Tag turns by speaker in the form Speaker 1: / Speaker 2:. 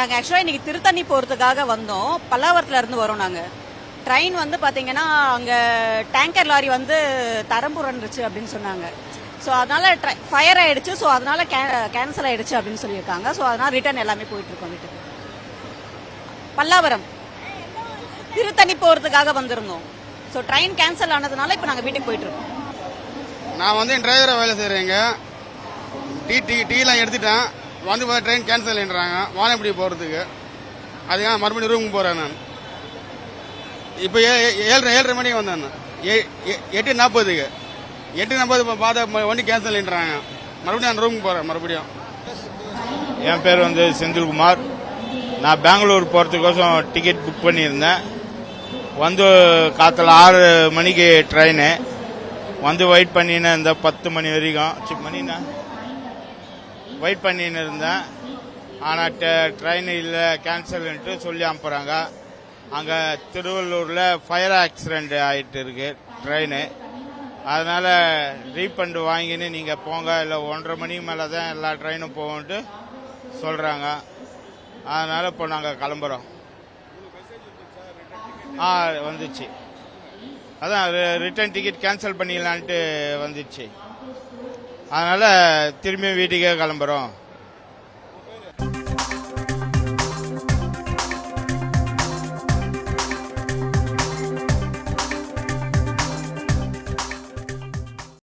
Speaker 1: நாங்கள் ஆக்சுவலாக இன்னைக்கு திருத்தணி போகிறதுக்காக வந்தோம். பல்லாவரத்துலேருந்து வரோம் நாங்கள் ட்ரெயின் வந்து பார்த்தீங்கன்னா அங்கே டேங்கர் லாரி வந்து தரம்புரண்டுருச்சு அப்படின்னு சொன்னாங்க. ஸோ அதனால ஃபயர் ஆகிடுச்சு ஸோ அதனால் கே கேன்சல் ஆகிடுச்சு அப்படின்னு சொல்லியிருக்காங்க. ஸோ அதனால் ரிட்டர்ன் எல்லாமே போயிட்டுருக்கோம் வீட்டுக்கு. பல்லாவரம். திருத்தணி போகிறதுக்காக வந்திருந்தோம். ஸோ ட்ரெயின் கேன்சல் ஆனதுனால இப்போ நாங்கள் வீட்டுக்கு போயிட்டுருக்கோம்
Speaker 2: நான் வந்து டிரைவராக வேலை செய்கிறேங்க டீ டீ டீலாம் எடுத்துட்டேன். வந்து பார்த்தா ட்ரெயின் கேன்சல்ன்றாங்க வானப்படி போகிறதுக்கு அதுக்காக மறுபடியும் ரூமுக்கு போகிறேன் நான். இப்போ ஏ ஏழரை ஏழரை மணிக்கு வந்தேன் நான். ஏ- எ- எட்டு நாற்பதுக்கு எட்டு நாற்பது இப்போ பார்த்தா வண்டி கேன்சல்ன்றாங்க மறுபடியும் நான் ரூமுக்கு போகிறேன் மறுபடியும்.
Speaker 3: என் பேர் வந்து செந்தில்குமார். நான் பெங்களூர் போகிறதுக்கோசம் டிக்கெட் புக் பண்ணியிருந்தேன். வந்து காற்றுல ஆறு மணிக்கு ட்ரெயினு வந்து வெயிட் பண்ணினேன் இந்த பத்து மணி வரைக்கும். சி மணிண்ணா வெயிட் பண்ணின்னு இருந்தேன் ஆனால் ட்ரெயின் இல்லை கேன்சல்ன்ட்டு சொல்லி அனுப்புகிறாங்க அங்கே திருவள்ளூரில் ஃபயர் ஆக்சிடெண்ட் ஆகிட்டு இருக்கு ட்ரெயின் அதனால் ரீஃபண்ட் வாங்கின்னு நீங்கள் போங்க இல்லை ஒன்றரை மணிக்கு மேலே தான் எல்லா ட்ரெயினும் போகும்ன்ட்டு சொல்கிறாங்க அதனால் இப்போ நாங்கள் கிளம்புறோம். ஆ வந்துச்சு. அதான் ரிட்டர்ன் டிக்கெட் கேன்சல் பண்ணிடலான்ட்டு வந்துச்சு. அதனால் திரும்பியும் வீட்டுக்கே கிளம்புறோம்.